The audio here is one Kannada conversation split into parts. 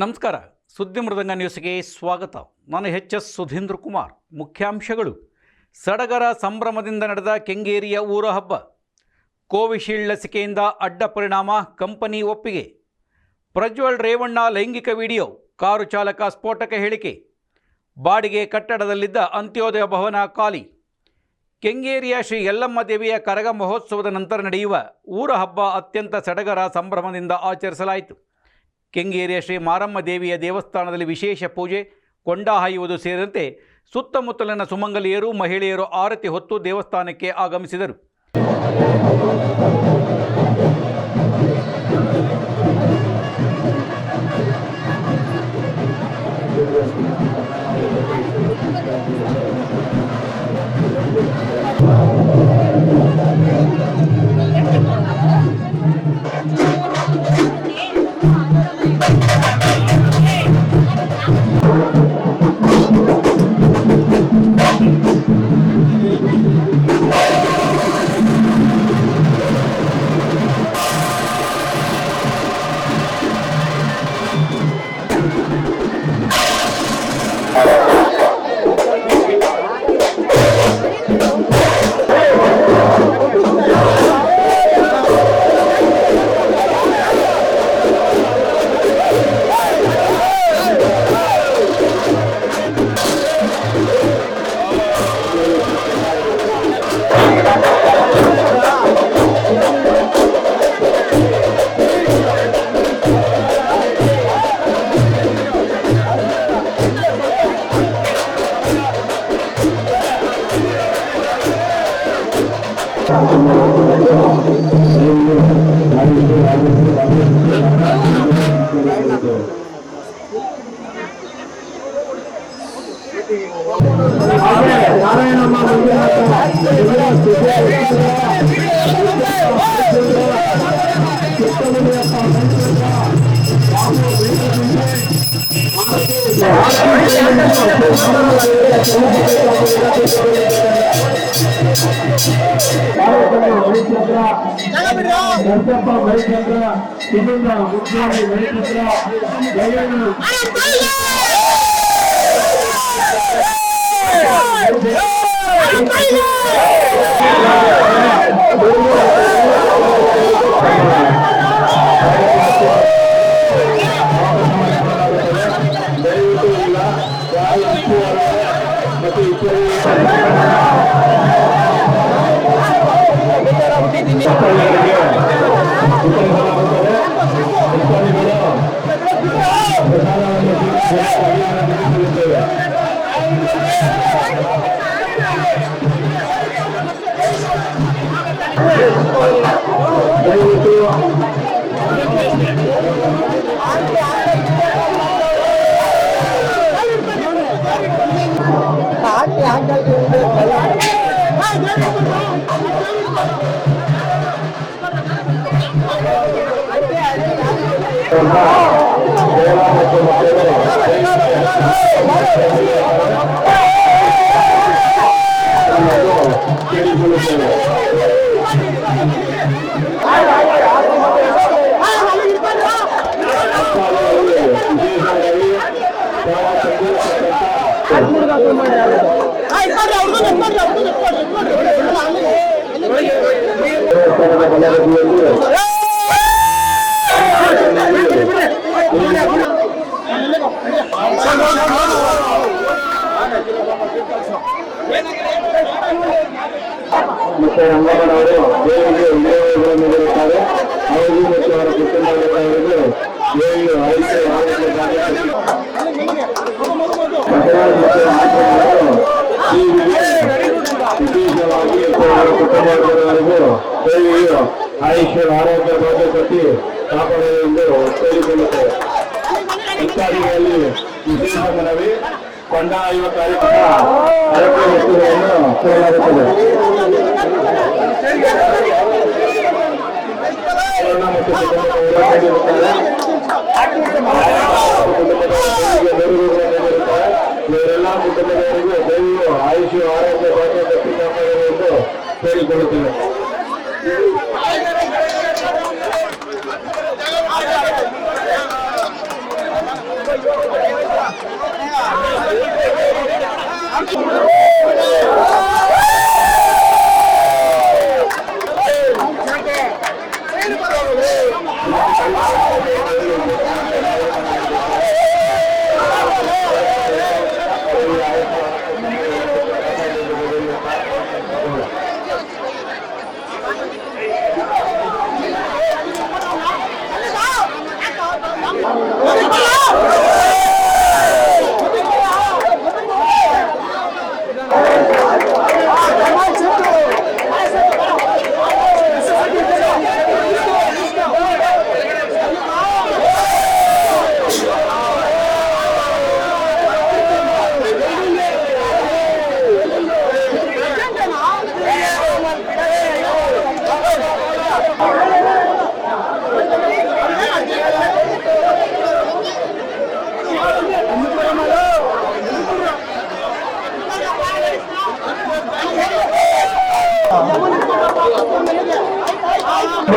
ನಮಸ್ಕಾರ. ಸುದ್ದಿ ಮೃದಂಗ ನ್ಯೂಸ್ಗೆ ಸ್ವಾಗತ. ನಾನು ಎಚ್ ಎಸ್ ಸುಧೀಂದ್ರ ಕುಮಾರ್. ಮುಖ್ಯಾಂಶಗಳು. ಸಡಗರ ಸಂಭ್ರಮದಿಂದ ನಡೆದ ಕೆಂಗೇರಿಯ ಊರ ಹಬ್ಬ. ಕೋವಿಶೀಲ್ಡ್ ಲಸಿಕೆಯಿಂದ ಅಡ್ಡ ಪರಿಣಾಮ ಕಂಪನಿ ಒಪ್ಪಿಗೆ. ಪ್ರಜ್ವಲ್ ರೇವಣ್ಣ ಲೈಂಗಿಕ ವಿಡಿಯೋ, ಕಾರು ಚಾಲಕ ಸ್ಫೋಟಕ ಹೇಳಿಕೆ. ಬಾಡಿಗೆ ಕಟ್ಟಡದಲ್ಲಿದ್ದ ಅಂತ್ಯೋದಯ ಭವನ ಖಾಲಿ. ಕೆಂಗೇರಿಯ ಶ್ರೀ ಯಲ್ಲಮ್ಮ ದೇವಿಯ ಕರಗ ಮಹೋತ್ಸವದ ನಂತರ ನಡೆಯುವ ಊರ ಹಬ್ಬ ಅತ್ಯಂತ ಸಡಗರ ಸಂಭ್ರಮದಿಂದ ಆಚರಿಸಲಾಯಿತು. ಕೆಂಗೇರಿಯ ಶ್ರೀ ಮಾರಮ್ಮ ದೇವಿಯ ದೇವಸ್ಥಾನದಲ್ಲಿ ವಿಶೇಷ ಪೂಜೆ, ಕೊಂಡ ಹಾಯುವುದು ಸೇರಿದಂತೆ ಸುತ್ತಮುತ್ತಲಿನ ಸುಮಂಗಲಿಯರು, ಮಹಿಳೆಯರು ಆರತಿ ಹೊತ್ತು ದೇವಸ್ಥಾನಕ್ಕೆ ಆಗಮಿಸಿದರು. நாராயணம்மா மணிச்சந்திரா சிவந்தா முக்கிய Manichandra Hey! Hey! Hey! Gracias. ಮತ್ತೆ ರಂಗಮ್ಮನವರು ದೇವಿಗೆ ವಿಜಯಗಳನ್ನು ನೀಡುತ್ತಾರೆ ಅವರಿಗೂ ಮತ್ತು ಅವರ ಕುಟುಂಬದವರಿಗೂ ದೇವಿಯು ಆಯುಷ್ಯ ವಿಶೇಷವಾಗಿ ಅವರ ಕುಟುಂಬದವರಿಗೂ ದೇವಿಯು ಆಯುಷ್ಯ ಆರೋಗ್ಯ ಭಾಗ್ಯ ಕೊಟ್ಟು ಎಂದು ಕೇಳಿಕೊಳ್ಳುತ್ತೇವೆ ಇತ್ಯಾದಿಗಳಲ್ಲಿ ವಿಶೇಷ ಮನವಿ ಕೊಂಡ ಆಯುವ ಕಾರ್ಯಕ್ರಮ ಆರೋಗ್ಯ ವಸ್ತುಗಳನ್ನು ಕೊಡಲಾಗುತ್ತದೆ ಕೊರೋನಾ ಮತ್ತು ಕುಟುಂಬದ ಹೋರಾಟಗಾರರಿರುತ್ತಾರೆ. ಕುಟುಂಬದವರಿಗೆ ನೆರವುಗಳನ್ನು ನೀಡಿರುತ್ತಾರೆ. ಇವರೆಲ್ಲ ಕುಟುಂಬದವರಿಗೂ ದೈವ ಆಯುಷ್ ಆರೋಗ್ಯ ಭಾಗ್ಯ ಕಟ್ಟಿ ಕಾಪಾಡಲು ಎಂದು ಕೇಳಿಕೊಳ್ಳುತ್ತೇವೆ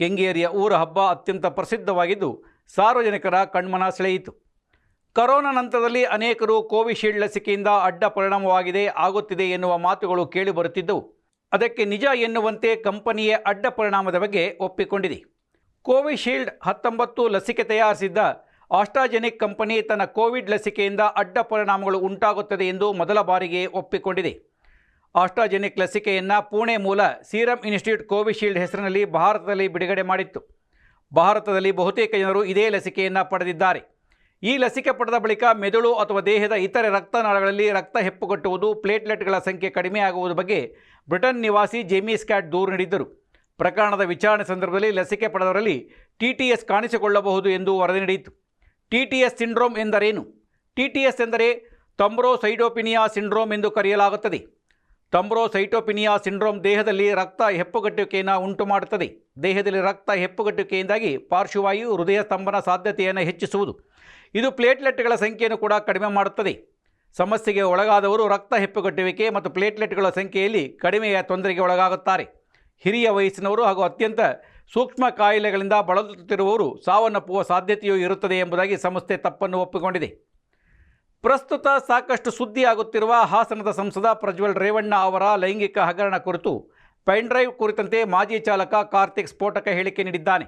ಕೆಂಗೇರಿಯ ಊರ ಹಬ್ಬ ಅತ್ಯಂತ ಪ್ರಸಿದ್ಧವಾಗಿದ್ದು, ಸಾರ್ವಜನಿಕರ ಕಣ್ಮನ ಸೆಳೆಯಿತು. ಕರೋನಾ ನಂತರದಲ್ಲಿ ಅನೇಕರು ಕೋವಿಶೀಲ್ಡ್ ಲಸಿಕೆಯಿಂದ ಅಡ್ಡ ಪರಿಣಾಮವಾಗಿದೆ, ಆಗುತ್ತಿದೆ ಎನ್ನುವ ಮಾತುಗಳು ಕೇಳಿಬರುತ್ತಿದ್ದವು ಅದಕ್ಕೆ ನಿಜ ಎನ್ನುವಂತೆ ಕಂಪನಿಯೇ ಅಡ್ಡ ಪರಿಣಾಮದ ಬಗ್ಗೆ ಒಪ್ಪಿಕೊಂಡಿದೆ. ಕೋವಿಶೀಲ್ಡ್ ಹತ್ತೊಂಬತ್ತು ಲಸಿಕೆ ತಯಾರಿಸಿದ್ದ ಆಸ್ಟ್ರಾಜೆನಿಕ್ ಕಂಪನಿ ತನ್ನ ಕೋವಿಡ್ ಲಸಿಕೆಯಿಂದ ಅಡ್ಡ ಪರಿಣಾಮಗಳು ಉಂಟಾಗುತ್ತದೆ ಎಂದು ಮೊದಲ ಬಾರಿಗೆ ಒಪ್ಪಿಕೊಂಡಿದೆ. ಆಸ್ಟ್ರಾಜೆನಿಕ್ ಲಸಿಕೆಯನ್ನು ಪುಣೆ ಮೂಲ ಸೀರಂ ಇನ್ಸ್ಟಿಟ್ಯೂಟ್ ಕೋವಿಶೀಲ್ಡ್ ಹೆಸರಿನಲ್ಲಿ ಭಾರತದಲ್ಲಿ ಬಿಡುಗಡೆ ಮಾಡಿತ್ತು. ಭಾರತದಲ್ಲಿ ಬಹುತೇಕ ಜನರು ಇದೇ ಲಸಿಕೆಯನ್ನು ಪಡೆದಿದ್ದಾರೆ. ಈ ಲಸಿಕೆ ಪಡೆದ ಬಳಿಕ ಮೆದುಳು ಅಥವಾ ದೇಹದ ಇತರೆ ರಕ್ತನಾಳಗಳಲ್ಲಿ ರಕ್ತ ಹೆಪ್ಪುಗಟ್ಟುವುದು, ಪ್ಲೇಟ್ಲೆಟ್ಗಳ ಸಂಖ್ಯೆ ಕಡಿಮೆಯಾಗುವುದು ಬಗ್ಗೆ ಬ್ರಿಟನ್ ನಿವಾಸಿ ಜೇಮಿ ಸ್ಕ್ಯಾಟ್ ದೂರು ನೀಡಿದ್ದರು. ಪ್ರಕರಣದ ವಿಚಾರಣೆ ಸಂದರ್ಭದಲ್ಲಿ ಲಸಿಕೆ ಪಡೆದವರಲ್ಲಿ ಟಿಟಿಎಸ್ ಕಾಣಿಸಿಕೊಳ್ಳಬಹುದು ಎಂದು ವರದಿ ನಡೆಯಿತು ಟಿ ಟಿ ಎಸ್ ಸಿಂಡ್ರೋಮ್ ಎಂದರೇನು? ಟಿ ಟಿ ಎಸ್ ಎಂದರೆ ತಂಬ್ರೋಸೈಟೋಪಿನಿಯಾ ಸಿಂಡ್ರೋಮ್ ಎಂದು ಕರೆಯಲಾಗುತ್ತದೆ. ತಂಬ್ರೋಸೈಟೋಪಿನಿಯಾ ಸಿಂಡ್ರೋಮ್ ದೇಹದಲ್ಲಿ ರಕ್ತ ಹೆಪ್ಪುಗಟ್ಟುವಿಕೆಯನ್ನು ಉಂಟು ಮಾಡುತ್ತದೆ ದೇಹದಲ್ಲಿ ರಕ್ತ ಹೆಪ್ಪುಗಟ್ಟುವಿಕೆಯಿಂದಾಗಿ ಪಾರ್ಶ್ವವಾಯು ಹೃದಯ ಸ್ತಂಭನ ಸಾಧ್ಯತೆಯನ್ನು ಹೆಚ್ಚಿಸುವುದು. ಇದು ಪ್ಲೇಟ್ಲೆಟ್ಗಳ ಸಂಖ್ಯೆಯನ್ನು ಕೂಡ ಕಡಿಮೆ ಮಾಡುತ್ತದೆ. ಸಮಸ್ಯೆಗೆ ಒಳಗಾದವರು ರಕ್ತ ಹೆಪ್ಪುಗಟ್ಟುವಿಕೆ ಮತ್ತು ಪ್ಲೇಟ್ಲೆಟ್ಗಳ ಸಂಖ್ಯೆಯಲ್ಲಿ ಕಡಿಮೆಯ ತೊಂದರೆಗೆ ಒಳಗಾಗುತ್ತಾರೆ. ಹಿರಿಯ ವಯಸ್ಸಿನವರು ಹಾಗೂ ಅತ್ಯಂತ ಸೂಕ್ಷ್ಮ ಕಾಯಿಲೆಗಳಿಂದ ಬಳಲುತ್ತಿರುವವರು ಸಾವನ್ನಪ್ಪುವ ಸಾಧ್ಯತೆಯೂ ಇರುತ್ತದೆ ಎಂಬುದಾಗಿ ಸಂಸ್ಥೆ ತಪ್ಪನ್ನು ಒಪ್ಪಿಕೊಂಡಿದೆ. ಪ್ರಸ್ತುತ ಸಾಕಷ್ಟು ಸುದ್ದಿ ಆಗುತ್ತಿರುವ ಹಾಸನದ ಸಂಸದ ಪ್ರಜ್ವಲ್ ರೇವಣ್ಣ ಅವರ ಲೈಂಗಿಕ ಹಗರಣ ಕುರಿತು ಪೆನ್ಡ್ರೈವ್ ಕುರಿತಂತೆ ಮಾಜಿ ಚಾಲಕ ಕಾರ್ತಿಕ್ ಸ್ಫೋಟಕ ಹೇಳಿಕೆ ನೀಡಿದ್ದಾನೆ.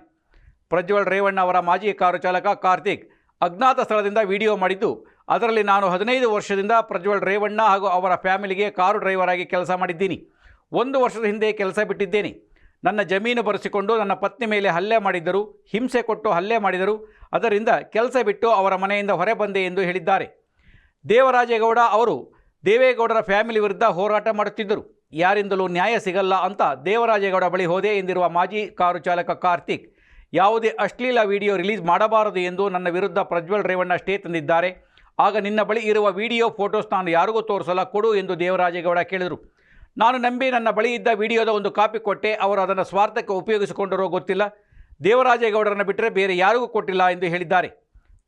ಪ್ರಜ್ವಲ್ ರೇವಣ್ಣ ಅವರ ಮಾಜಿ ಕಾರು ಚಾಲಕ ಕಾರ್ತಿಕ್ ಅಜ್ಞಾತ ಸ್ಥಳದಿಂದ ವಿಡಿಯೋ ಮಾಡಿದ್ದು, ಅದರಲ್ಲಿ ನಾನು ಹದಿನೈದು ವರ್ಷದಿಂದ ಪ್ರಜ್ವಲ್ ರೇವಣ್ಣ ಹಾಗೂ ಅವರ ಫ್ಯಾಮಿಲಿಗೆ ಕಾರು ಡ್ರೈವರ್ ಆಗಿ ಕೆಲಸ ಮಾಡಿದ್ದೀನಿ. ಒಂದು ವರ್ಷದ ಹಿಂದೆ ಕೆಲಸ ಬಿಟ್ಟಿದ್ದೇನೆ. ನನ್ನ ಜಮೀನು ಬರೆಸಿಕೊಂಡು ನನ್ನ ಪತ್ನಿ ಮೇಲೆ ಹಲ್ಲೆ ಮಾಡಿದ್ದರು, ಹಿಂಸೆ ಕೊಟ್ಟು ಹಲ್ಲೆ ಮಾಡಿದರು. ಅದರಿಂದ ಕೆಲಸ ಬಿಟ್ಟು ಅವರ ಮನೆಯಿಂದ ಹೊರ ಬಂದೆ ಎಂದು ಹೇಳಿದ್ದಾರೆ. ದೇವರಾಜೇಗೌಡ ಅವರು ದೇವೇಗೌಡರ ಫ್ಯಾಮಿಲಿ ವಿರುದ್ಧ ಹೋರಾಟ ಮಾಡುತ್ತಿದ್ದರು. ಯಾರಿಂದಲೂ ನ್ಯಾಯ ಸಿಗಲ್ಲ ಅಂತ ದೇವರಾಜೇಗೌಡ ಬಳಿ ಹೋದೆ ಎಂದಿರುವ ಮಾಜಿ ಕಾರು ಚಾಲಕ ಕಾರ್ತಿಕ್, ಯಾವುದೇ ಅಶ್ಲೀಲ ವಿಡಿಯೋ ರಿಲೀಸ್ ಮಾಡಬಾರದು ಎಂದು ನನ್ನ ವಿರುದ್ಧ ಪ್ರಜ್ವಲ್ ರೇವಣ್ಣ ಸ್ಟೇ ತಂದಿದ್ದಾರೆ. ಆಗ ನಿನ್ನ ಬಳಿ ಇರುವ ವಿಡಿಯೋ ಫೋಟೋಸ್ ನಾನು ಯಾರಿಗೂ ತೋರಿಸಲ್ಲ, ಕೊಡು ಎಂದು ದೇವರಾಜೇಗೌಡ ಕೇಳಿದರು. ನಾನು ನಂಬಿ ನನ್ನ ಬಳಿ ಇದ್ದ ವಿಡಿಯೋದ ಒಂದು ಕಾಪಿ ಕೊಟ್ಟೆ, ಅವರು ಅದನ್ನು ಸ್ವಾರ್ಥಕ್ಕೆ ಉಪಯೋಗಿಸಿಕೊಂಡರೋ ಗೊತ್ತಿಲ್ಲ. ದೇವರಾಜೇಗೌಡರನ್ನು ಬಿಟ್ಟರೆ ಬೇರೆ ಯಾರಿಗೂ ಕೊಟ್ಟಿಲ್ಲ ಎಂದು ಹೇಳಿದ್ದಾರೆ.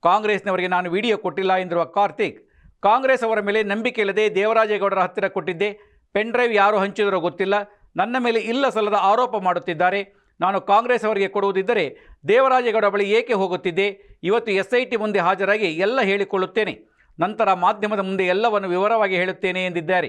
ಕಾಂಗ್ರೆಸ್ನವರಿಗೆ ನಾನು ವಿಡಿಯೋ ಕೊಟ್ಟಿಲ್ಲ ಎಂದಿರುವ ಕಾರ್ತಿಕ್, ಕಾಂಗ್ರೆಸ್ ಅವರ ಮೇಲೆ ನಂಬಿಕೆ ಇಲ್ಲದೆ ದೇವರಾಜೇಗೌಡರ ಹತ್ತಿರ ಕೊಟ್ಟಿದ್ದೆ. ಪೆನ್ ಡ್ರೈವ್ ಯಾರು ಹಂಚಿದರೋ ಗೊತ್ತಿಲ್ಲ. ನನ್ನ ಮೇಲೆ ಇಲ್ಲ ಸಲ್ಲದ ಆರೋಪ ಮಾಡುತ್ತಿದ್ದಾರೆ. ನಾನು ಕಾಂಗ್ರೆಸ್ ಅವರಿಗೆ ಕೊಡುವುದಿದ್ದರೆ ದೇವರಾಜೇಗೌಡ ಬಳಿ ಏಕೆ ಹೋಗುತ್ತಿದ್ದೆ? ಇವತ್ತು ಎಸ್ ಐ ಟಿ ಮುಂದೆ ಹಾಜರಾಗಿ ಎಲ್ಲ ಹೇಳಿಕೊಳ್ಳುತ್ತೇನೆ. ನಂತರ ಮಾಧ್ಯಮದ ಮುಂದೆ ಎಲ್ಲವನ್ನು ವಿವರವಾಗಿ ಹೇಳುತ್ತೇನೆ ಎಂದಿದ್ದಾರೆ.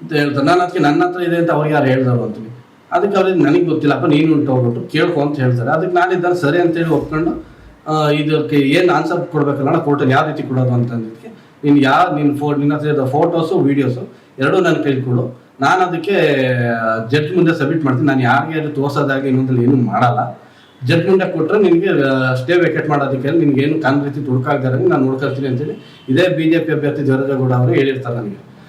ಅಂತ ಹೇಳ್ತಾರೆ. ನಾನು ಅದಕ್ಕೆ ನನ್ನ ಹತ್ರ ಇದೆ ಅಂತ ಅವ್ರಿಗೆ ಯಾರು ಹೇಳ್ದಾರು ಅಂತೀನಿ ಅದಕ್ಕೆ ಅವ್ರಿಗೆ ನನಗೆ ಗೊತ್ತಿಲ್ಲಪ್ಪ ನೀನು ಉಂಟು ಹೋಗ್ಬಿಟ್ಟು ಕೇಳ್ಕೊ ಅಂತ ಹೇಳ್ತಾರೆ. ಅದಕ್ಕೆ ನಾನಿದ್ದಾನೆ ಸರಿ ಅಂತೇಳಿ ಒಪ್ಕೊಂಡು ಇದಕ್ಕೆ ಏನು ಆನ್ಸರ್ ಕೊಡಬೇಕಲ್ಲ ಕೋರ್ಟಲ್ಲಿ ಯಾವ ರೀತಿ ಕೊಡೋದು ಅಂತಂದಿದ್ದಕ್ಕೆ ನೀನು ಯಾವ ನಿನ್ನ ಫೋ ನಿನ್ನ ಹತ್ರ ಇದ್ದ ಫೋಟೋಸು ವೀಡಿಯೋಸು ಎರಡೂ ನನ್ನ ಕೈಲಿ ಕೊಡು. ನಾನು ಅದಕ್ಕೆ ಜಡ್ಜ್ ಮುಂದೆ ಸಬ್ಮಿಟ್ ಮಾಡ್ತೀನಿ. ನಾನು ಯಾರಿಗೆ ಅದು ತೋರ್ಸೋದಾಗಲಿ ಇನ್ನೊಂದಲ್ಲಿ ಏನು ಮಾಡಲ್ಲ. ಜಡ್ಜ್ ಮುಂದೆ ಕೊಟ್ಟರೆ ನಿನಗೆ ಸ್ಟೇ ವೇಕೆಟ್ ಮಾಡೋದಕ್ಕೆ ನಿನ್ಗೆ ಏನು ಕಾನ್ ರೀತಿ ತುಡ್ಕಾಗ್ದಾರೆ ನಾನು ನೋಡ್ಕೊಳ್ತೀನಿ ಅಂತೇಳಿ ಇದೇ ಬಿ ಜೆ ಪಿ ಅಭ್ಯರ್ಥಿ ಜವರಾಜಗೌಡ ಅವರು ಹೇಳಿರ್ತಾರೆ ನನಗೆ.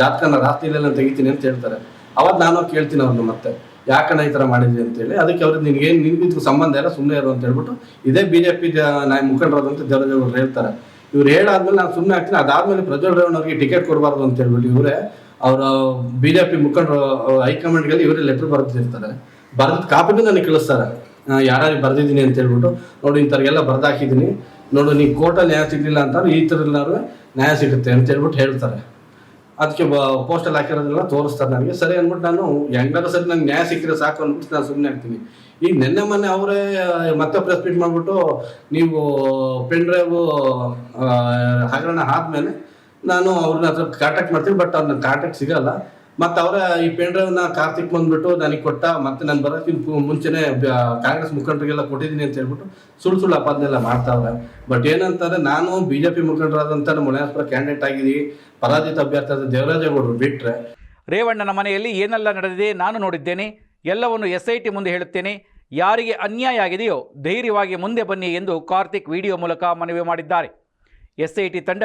ಜಾತಕನ ರಾತ್ರಿಲೆಲ್ಲ ತೆಗಿತೀನಿ ಅಂತ ಹೇಳ್ತಾರೆ. ಅವಾಗ ನಾನು ಕೇಳ್ತೀನಿ ಅವ್ರನ್ನ ಮತ್ತೆ, ಯಾಕಣ್ಣ ಈ ಥರ ಮಾಡಿದ್ವಿ ಅಂತೇಳಿ. ಅದಕ್ಕೆ ಅವ್ರಿಗೆ ನಿನ್ಗೇನು ನಿನ್ಗಿದ್ಕು ಸಂಬಂಧ ಇಲ್ಲ ಸುಮ್ಮನೆ ಇರು ಅಂತ ಹೇಳ್ಬಿಟ್ಟು ಇದೇ ಬಿ ಜೆ ಪಿ ನಾಯಿ ಮುಖಂಡರಾದಂಥ ದೇವರಾಜ್ ಹೇಳ್ತಾರೆ. ಇವ್ರು ಹೇಳಾದ್ಮೇಲೆ ನಾನು ಸುಮ್ಮನೆ ಆಗ್ತೀನಿ. ಅದಾದ್ಮೇಲೆ ಪ್ರಜ್ವಲ್ ರೇವಣ್ಣವ್ರಿಗೆ ಟಿಕೆಟ್ ಕೊಡಬಾರ್ದು ಅಂತ ಹೇಳ್ಬಿಟ್ಟು ಇವರೇ, ಅವರ ಬಿ ಜೆ ಪಿ ಮುಖಂಡರು ಹೈಕಮಾಂಡ್ಗೆ ಇವರೇ ಲೆಟರ್ ಬರೆದಿರ್ತಾರೆ. ಬರೆದ ಕಾಪಿನೂ ನನಗೆ ಕಳಿಸ್ತಾರೆ. ಯಾರ್ಯಾರು ಬರೆದಿದ್ದೀನಿ ಅಂತ ಹೇಳ್ಬಿಟ್ಟು, ನೋಡಿ, ಇಂಥವ್ರಿಗೆಲ್ಲ ಬರ್ದಾಕಿದ್ದೀನಿ. ನೋಡು, ನೀ ಕೋರ್ಟಲ್ಲಿ ನ್ಯಾಯ ಸಿಗಲಿಲ್ಲ ಅಂತಾರೆ ಈ ಥರ ನ್ಯಾಯ ಸಿಗುತ್ತೆ ಅಂತ ಹೇಳ್ಬಿಟ್ಟು ಹೇಳ್ತಾರೆ. ಅದಕ್ಕೆ ಪೋಸ್ಟಲ್ಲಿ ಹಾಕಿರೋದೆಲ್ಲ ತೋರಿಸ್ತಾರೆ ನನಗೆ ಸರಿ ಅಂದ್ಬಿಟ್ಟು ನಾನು ಹೆಂಗಾದ್ರೂ ಸರಿ ನಂಗೆ ನ್ಯಾಯ ಸಿಕ್ಕಿದ್ರೆ ಸಾಕು ಅಂದ್ಬಿಟ್ಟು ನಾನು ಸುಮ್ಮನೆ ಆಗ್ತೀನಿ ಈಗ ನಿನ್ನೆ ಮೊನ್ನೆ ಅವರೇ ಮತ್ತೆ ಪ್ರೆಸ್ ಮೀಟ್ ಮಾಡಿಬಿಟ್ಟು ನೀವು ಪೆನ್ ಡ್ರೈವ್ ಹಗರಣ ಆದ್ಮೇಲೆ ನಾನು ಅವ್ರನ್ನ ಹತ್ರ ಕಾಂಟ್ಯಾಕ್ಟ್ ಮಾಡ್ತೀನಿ ಬಟ್ ಅವ್ರನ್ನ ಕಾಂಟ್ಯಾಕ್ಟ್ ಸಿಗಲ್ಲ. ಮತ್ತೆ ಅವರ ಈ ಪೆನ್ ಕಾರ್ತಿಕ್ ಬಂದ್ಬಿಟ್ಟು ನನಗೆ ಕೊಟ್ಟ, ಮತ್ತೆ ನಾನು ಬರೋಕ್ಕಿಂತ ಮುಂಚೆನೆ ಬ- ಕಾಂಗ್ರೆಸ್ ಮುಖಂಡರಿಗೆಲ್ಲ ಕೊಟ್ಟಿದ್ದೀನಿ ಅಂತ ಹೇಳ್ಬಿಟ್ಟು ಸುಳ್ಳು ಸುಳ್ಳು ಅಪಾದನೆಲ್ಲ ಮಾಡ್ತಾವ್ರೆ. ಬಟ್ ಏನಂತಂದ್ರೆ ನಾನು ಬಿಜೆಪಿ ಮುಖಂಡರಾದಂಥ ನಮ್ಮ ಮುನಿಯಾಸ್ಪುರ ಕ್ಯಾಂಡಿಡೇಟ್ ಆಗಿದ್ದೀನಿ ಪರಾಜಿತ ಅಭ್ಯರ್ಥಿ ಆದ ದೇವರಾಜೇಗೌಡರು ಬಿಟ್ರೆ. ರೇವಣ್ಣನ ಮನೆಯಲ್ಲಿ ಏನೆಲ್ಲ ನಡೆದಿದೆ ನಾನು ನೋಡಿದ್ದೇನೆ, ಎಲ್ಲವನ್ನು ಎಸ್ ಐ ಟಿ ಮುಂದೆ ಹೇಳುತ್ತೇನೆ. ಯಾರಿಗೆ ಅನ್ಯಾಯ ಆಗಿದೆಯೋ ಧೈರ್ಯವಾಗಿ ಮುಂದೆ ಬನ್ನಿ ಎಂದು ಕಾರ್ತಿಕ್ ವಿಡಿಯೋ ಮೂಲಕ ಮನವಿ ಮಾಡಿದ್ದಾರೆ. ಎಸ್ ಐ ಟಿ ತಂಡ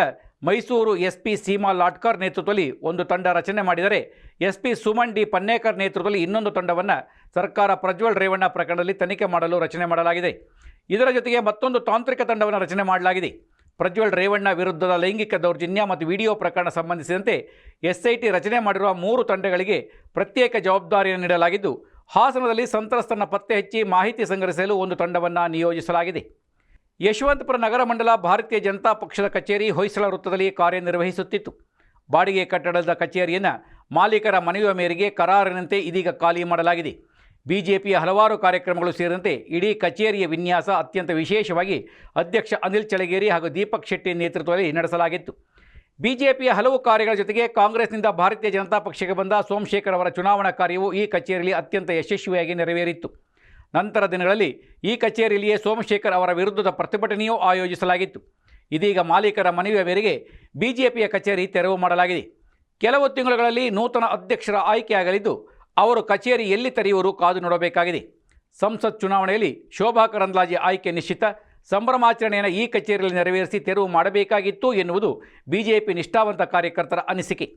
ಮೈಸೂರು ಎಸ್ ಪಿ ಸೀಮಾ ಲಾಟ್ಕರ್ ನೇತೃತ್ವದಲ್ಲಿ ಒಂದು ತಂಡ ರಚನೆ ಮಾಡಿದರೆ S P Suman D Pannekar ನೇತೃತ್ವದಲ್ಲಿ ಇನ್ನೊಂದು ತಂಡವನ್ನು ಸರ್ಕಾರ ಪ್ರಜ್ವಲ್ ರೇವಣ್ಣ ಪ್ರಕರಣದಲ್ಲಿ ತನಿಖೆ ಮಾಡಲು ರಚನೆ ಮಾಡಲಾಗಿದೆ. ಇದರ ಜೊತೆಗೆ ಮತ್ತೊಂದು ತಾಂತ್ರಿಕ ತಂಡವನ್ನು ರಚನೆ ಮಾಡಲಾಗಿದೆ. ಪ್ರಜ್ವಲ್ ರೇವಣ್ಣ ವಿರುದ್ಧದ ಲೈಂಗಿಕ ದೌರ್ಜನ್ಯ ಮತ್ತು ವಿಡಿಯೋ ಪ್ರಕರಣ ಸಂಬಂಧಿಸಿದಂತೆ ಎಸ್ಐಟಿ ರಚನೆ ಮಾಡಿರುವ ಮೂರು ತಂಡಗಳಿಗೆ ಪ್ರತ್ಯೇಕ ಜವಾಬ್ದಾರಿಯನ್ನು ನೀಡಲಾಗಿದ್ದು, ಹಾಸನದಲ್ಲಿ ಸಂತ್ರಸ್ತನ ಪತ್ತೆ ಹಚ್ಚಿ ಮಾಹಿತಿ ಸಂಗ್ರಹಿಸಲು ಒಂದು ತಂಡವನ್ನು ನಿಯೋಜಿಸಲಾಗಿದೆ. ಯಶವಂತಪುರ ನಗರ ಮಂಡಲ ಭಾರತೀಯ ಜನತಾ ಪಕ್ಷದ ಕಚೇರಿ ಹೊಯ್ಸಳ ವೃತ್ತದಲ್ಲಿ ಕಾರ್ಯನಿರ್ವಹಿಸುತ್ತಿತ್ತು. ಬಾಡಿಗೆ ಕಟ್ಟಡದ ಕಚೇರಿಯನ್ನು ಮಾಲೀಕರ ಮನವಿಯ ಮೇರೆಗೆ ಕರಾರಿನಂತೆ ಇದೀಗ ಖಾಲಿ ಮಾಡಲಾಗಿದೆ. ಬಿಜೆಪಿಯ ಹಲವಾರು ಕಾರ್ಯಕ್ರಮಗಳು ಸೇರಿದಂತೆ ಇಡೀ ಕಚೇರಿಯ ವಿನ್ಯಾಸ ಅತ್ಯಂತ ವಿಶೇಷವಾಗಿ ಅಧ್ಯಕ್ಷ ಅನಿಲ್ ಚಳಗೇರಿ ಹಾಗೂ ದೀಪಕ್ ಶೆಟ್ಟಿ ನೇತೃತ್ವದಲ್ಲಿ ನಡೆಸಲಾಗಿತ್ತು. ಬಿಜೆಪಿಯ ಹಲವು ಕಾರ್ಯಗಳ ಜೊತೆಗೆ ಕಾಂಗ್ರೆಸ್ನಿಂದ ಭಾರತೀಯ ಜನತಾ ಪಕ್ಷಕ್ಕೆ ಬಂದ ಸೋಮಶೇಖರ್ ಅವರ ಚುನಾವಣಾ ಕಾರ್ಯವು ಈ ಕಚೇರಿಯಲ್ಲಿ ಅತ್ಯಂತ ಯಶಸ್ವಿಯಾಗಿ ನೆರವೇರಿತ್ತು. ನಂತರ ದಿನಗಳಲ್ಲಿ ಈ ಕಚೇರಿಯಲ್ಲಿಯೇ ಸೋಮಶೇಖರ್ ಅವರ ವಿರುದ್ಧದ ಪ್ರತಿಭಟನೆಯೂ ಆಯೋಜಿಸಲಾಗಿತ್ತು. ಇದೀಗ ಮಾಲೀಕರ ಮನವಿಯ ಮೇರೆಗೆ ಬಿಜೆಪಿಯ ಕಚೇರಿ ತೆರವು ಮಾಡಲಾಗಿದೆ. ಕೆಲವು ತಿಂಗಳುಗಳಲ್ಲಿ ನೂತನ ಅಧ್ಯಕ್ಷರ ಆಯ್ಕೆಯಾಗಲಿದ್ದು, ಅವರು ಕಚೇರಿ ಎಲ್ಲಿ ತೆರೆಯುವರು ಕಾದು ನೋಡಬೇಕಾಗಿದೆ. ಸಂಸತ್ ಚುನಾವಣೆಯಲ್ಲಿ ಶೋಭಾ ಕರಂದ್ಲಾಜೆ ಆಯ್ಕೆ ನಿಶ್ಚಿತ. ಸಂಭ್ರಮಾಚರಣೆಯನ್ನು ಈ ಕಚೇರಿಯಲ್ಲಿ ನೆರವೇರಿಸಿ ತೆರವು ಮಾಡಬೇಕಾಗಿತ್ತು ಎನ್ನುವುದು ಬಿಜೆಪಿ ನಿಷ್ಠಾವಂತ ಕಾರ್ಯಕರ್ತರ ಅನಿಸಿಕೆ.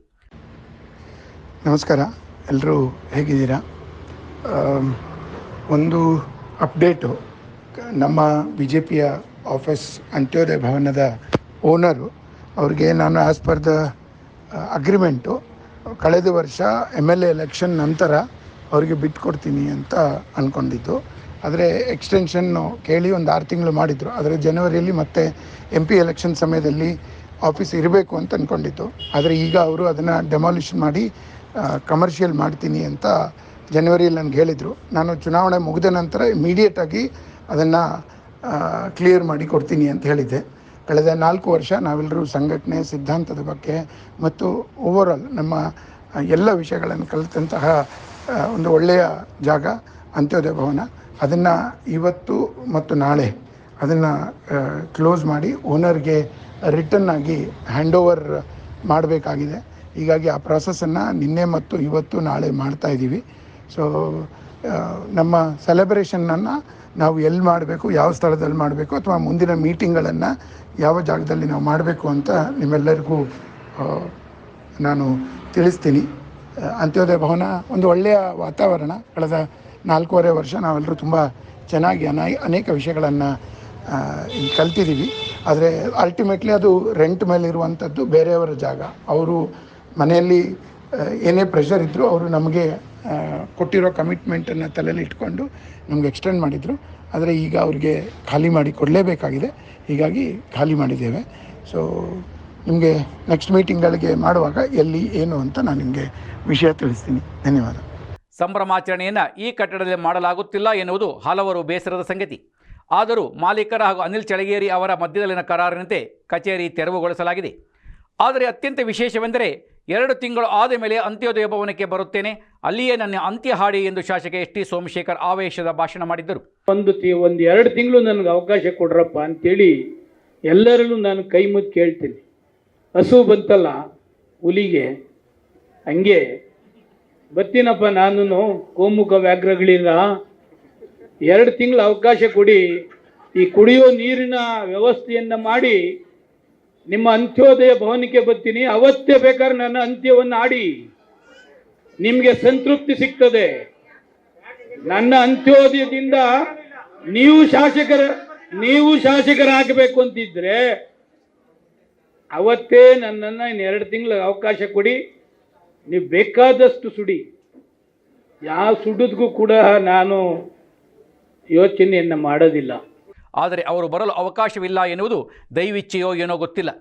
ನಮಸ್ಕಾರ. ಎಲ್ಲರೂ ಹೇಗಿದ್ದೀರಾ? ಒಂದು ಅಪ್ಡೇಟು. ನಮ್ಮ ಬಿ ಜೆ ಪಿಯ ಆಫೀಸ್ ಅಂತ್ಯೋದಯ ಭವನದ ಓನರು, ಅವ್ರಿಗೆ ನಾನು ಆಸ್ ಪರ್ ದ ಅಗ್ರಿಮೆಂಟು ಕಳೆದ ವರ್ಷ ಎಂ ಎಲ್ ಎ ಎಲೆಕ್ಷನ್ ನಂತರ ಅವರಿಗೆ ಬಿಟ್ಕೊಡ್ತೀನಿ ಅಂತ ಅಂದ್ಕೊಂಡಿದ್ದು ಆದರೆ ಎಕ್ಸ್ಟೆನ್ಷನ್ನು ಕೇಳಿ ಒಂದು ಆರು ತಿಂಗಳು ಮಾಡಿದರು. ಆದರೆ ಜನವರಿಯಲ್ಲಿ ಮತ್ತೆ ಎಂ ಪಿ ಎಲೆಕ್ಷನ್ ಸಮಯದಲ್ಲಿ ಆಫೀಸ್ ಇರಬೇಕು ಅಂತ ಅಂದ್ಕೊಂಡಿದ್ದು ಆದರೆ ಈಗ ಅವರು ಅದನ್ನು ಡೆಮಾಲಿಷನ್ ಮಾಡಿ ಕಮರ್ಷಿಯಲ್ ಮಾಡ್ತೀನಿ ಅಂತ ಜನವರಿಯಲ್ಲಿ ನನಗೆ ಹೇಳಿದರು. ನಾನು ಚುನಾವಣೆ ಮುಗಿದ ನಂತರ ಇಮಿಡಿಯೇಟಾಗಿ ಅದನ್ನು ಕ್ಲಿಯರ್ ಮಾಡಿ ಕೊಡ್ತೀನಿ ಅಂತ ಹೇಳಿದ್ದೆ. ಕಳೆದ ನಾಲ್ಕು ವರ್ಷ ನಾವೆಲ್ಲರೂ ಸಂಘಟನೆ, ಸಿದ್ಧಾಂತದ ಬಗ್ಗೆ ಮತ್ತು ಓವರಾಲ್ ನಮ್ಮ ಎಲ್ಲ ವಿಷಯಗಳನ್ನು ಕಲಿತಂತಹ ಒಂದು ಒಳ್ಳೆಯ ಜಾಗ ಅಂತ್ಯೋದಯ ಭವನ. ಅದನ್ನು ಇವತ್ತು ಮತ್ತು ನಾಳೆ ಅದನ್ನು ಕ್ಲೋಸ್ ಮಾಡಿ ಓನರ್ಗೆ ರಿಟರ್ನ್ ಆಗಿ ಹ್ಯಾಂಡ್ ಓವರ್ ಮಾಡಬೇಕಾಗಿದೆ. ಹೀಗಾಗಿ ಆ ಪ್ರಾಸೆಸನ್ನು ನಿನ್ನೆ ಮತ್ತು ಇವತ್ತು ನಾಳೆ ಮಾಡ್ತಾ ಇದ್ದೀವಿ ಸೊ ನಮ್ಮ ಸೆಲೆಬ್ರೇಷನ್ನನ್ನು ನಾವು ಎಲ್ಲಿ ಮಾಡಬೇಕು, ಯಾವ ಸ್ಥಳದಲ್ಲಿ ಮಾಡಬೇಕು ಅಥವಾ ಮುಂದಿನ ಮೀಟಿಂಗ್ಗಳನ್ನು ಯಾವ ಜಾಗದಲ್ಲಿ ನಾವು ಮಾಡಬೇಕು ಅಂತ ನಿಮ್ಮೆಲ್ಲರಿಗೂ ನಾನು ತಿಳಿಸ್ತೀನಿ. ಅಂತ್ಯೋದಯ ಭವನ ಒಂದು ಒಳ್ಳೆಯ ವಾತಾವರಣ. ಕಳೆದ ನಾಲ್ಕೂವರೆ ವರ್ಷ ನಾವೆಲ್ಲರೂ ತುಂಬ ಚೆನ್ನಾಗಿ ಅನಾ, ಅನೇಕ ವಿಷಯಗಳನ್ನು ಇಲ್ಲಿ ಕಲ್ತಿದ್ದೀವಿ. ಆದರೆ ಅಲ್ಟಿಮೇಟ್ಲಿ ಅದು ರೆಂಟ್ ಮೇಲೆ ಇರುವಂಥದ್ದು ಬೇರೆಯವರ ಜಾಗ. ಅವರು ಮನೆಯಲ್ಲಿ ಏನೇ ಪ್ರೆಷರ್ ಇದ್ದರೂ ಅವರು ನಮಗೆ ಕೊಟ್ಟಿರೋ ಕಮಿಟ್ಮೆಂಟನ್ನು ತಲೆಯಲ್ಲಿ ಇಟ್ಕೊಂಡು ನಮಗೆ ಎಕ್ಸ್ಟೆಂಡ್ ಮಾಡಿದರು. ಆದರೆ ಈಗ ಅವ್ರಿಗೆ ಖಾಲಿ ಮಾಡಿ ಕೊಡಲೇಬೇಕಾಗಿದೆ. ಹೀಗಾಗಿ ಖಾಲಿ ಮಾಡಿದ್ದೇವೆ. ಸೊ ನಿಮಗೆ ನೆಕ್ಸ್ಟ್ ಮೀಟಿಂಗ್ಗಳಿಗೆ ಮಾಡುವಾಗ ಎಲ್ಲಿ, ಏನು ಅಂತ ನಾನು ನಿಮಗೆ ವಿಷಯ ತಿಳಿಸ್ತೀನಿ. ಧನ್ಯವಾದ. ಸಂಭ್ರಮಾಚರಣೆಯನ್ನು ಈ ಕಟ್ಟಡದಲ್ಲಿ ಮಾಡಲಾಗುತ್ತಿಲ್ಲ ಎನ್ನುವುದು ಹಲವರು ಬೇಸರದ ಸಂಗತಿ. ಆದರೂ ಮಾಲೀಕರ ಹಾಗೂ ಅನಿಲ್ ಚಳಗೇರಿ ಅವರ ಮಧ್ಯದಲ್ಲಿನ ಕರಾರಿನಂತೆ ಕಚೇರಿ ತೆರವುಗೊಳಿಸಲಾಗಿದೆ. ಆದರೆ ಅತ್ಯಂತ ವಿಶೇಷವೆಂದರೆ ಎರಡು ತಿಂಗಳು ಆದ ಮೇಲೆ ಅಂತ್ಯೋದಯ ಭವನಕ್ಕೆ ಬರುತ್ತೇನೆ. ಅಲ್ಲಿಯೇ ನನ್ನ ಅಂತ್ಯ ಹಾಡಿ ಎಂದು ಶಾಸಕ ಎಸ್ ಟಿ ಸೋಮಶೇಖರ್ ಆವೇಶದ ಭಾಷಣ ಮಾಡಿದ್ದರು. ಒಂದು ಒಂದು ಎರಡು ತಿಂಗಳು ನನಗೆ ಅವಕಾಶ ಕೊಡ್ರಪ್ಪ ಅಂತೇಳಿ ಎಲ್ಲರಲ್ಲೂ ನಾನು ಕೈ ಮುದ್ದು ಕೇಳ್ತೀನಿ. ಹಸು ಬಂತಲ್ಲ, ಹುಲಿಗೆ, ಹಂಗೆ. ಬರ್ತೀನಪ್ಪ ನಾನು ಕೋಮುಖ ವ್ಯಾಘ್ರಗಳಿಂದ. ಎರಡು ತಿಂಗಳು ಅವಕಾಶ ಕೊಡಿ, ಈ ಕುಡಿಯೋ ನೀರಿನ ವ್ಯವಸ್ಥೆಯನ್ನು ಮಾಡಿ ನಿಮ್ಮ ಅಂತ್ಯೋದಯ ಭವನಕ್ಕೆ ಬರ್ತೀನಿ. ಅವತ್ತೇ ಬೇಕಾದ್ರೆ ನನ್ನ ಅಂತ್ಯವನ್ನು ಆಡಿ. ನಿಮಗೆ ಸಂತೃಪ್ತಿ ಸಿಗ್ತದೆ. ನನ್ನ ಅಂತ್ಯೋದಯದಿಂದ ನೀವು ಶಾಸಕರ, ನೀವು ಶಾಸಕರಾಗಬೇಕು ಅಂತಿದ್ರೆ ಅವತ್ತೇ ನನ್ನನ್ನು ಇನ್ನು ಎರಡು ತಿಂಗಳ ಅವಕಾಶ ಕೊಡಿ. ನೀವು ಬೇಕಾದಷ್ಟು ಸುಡಿ. ಯಾವ ಸುಡಿದ್ಗೂ ಕೂಡ ನಾನು ಯೋಚನೆಯನ್ನು ಮಾಡೋದಿಲ್ಲ. ಆದರೆ ಅವರು ಬರಲು ಅವಕಾಶವಿಲ್ಲ ಎನ್ನುವುದು ದೈವಿಚ್ಛೆಯೋ ಏನೋ ಗೊತ್ತಿಲ್ಲ.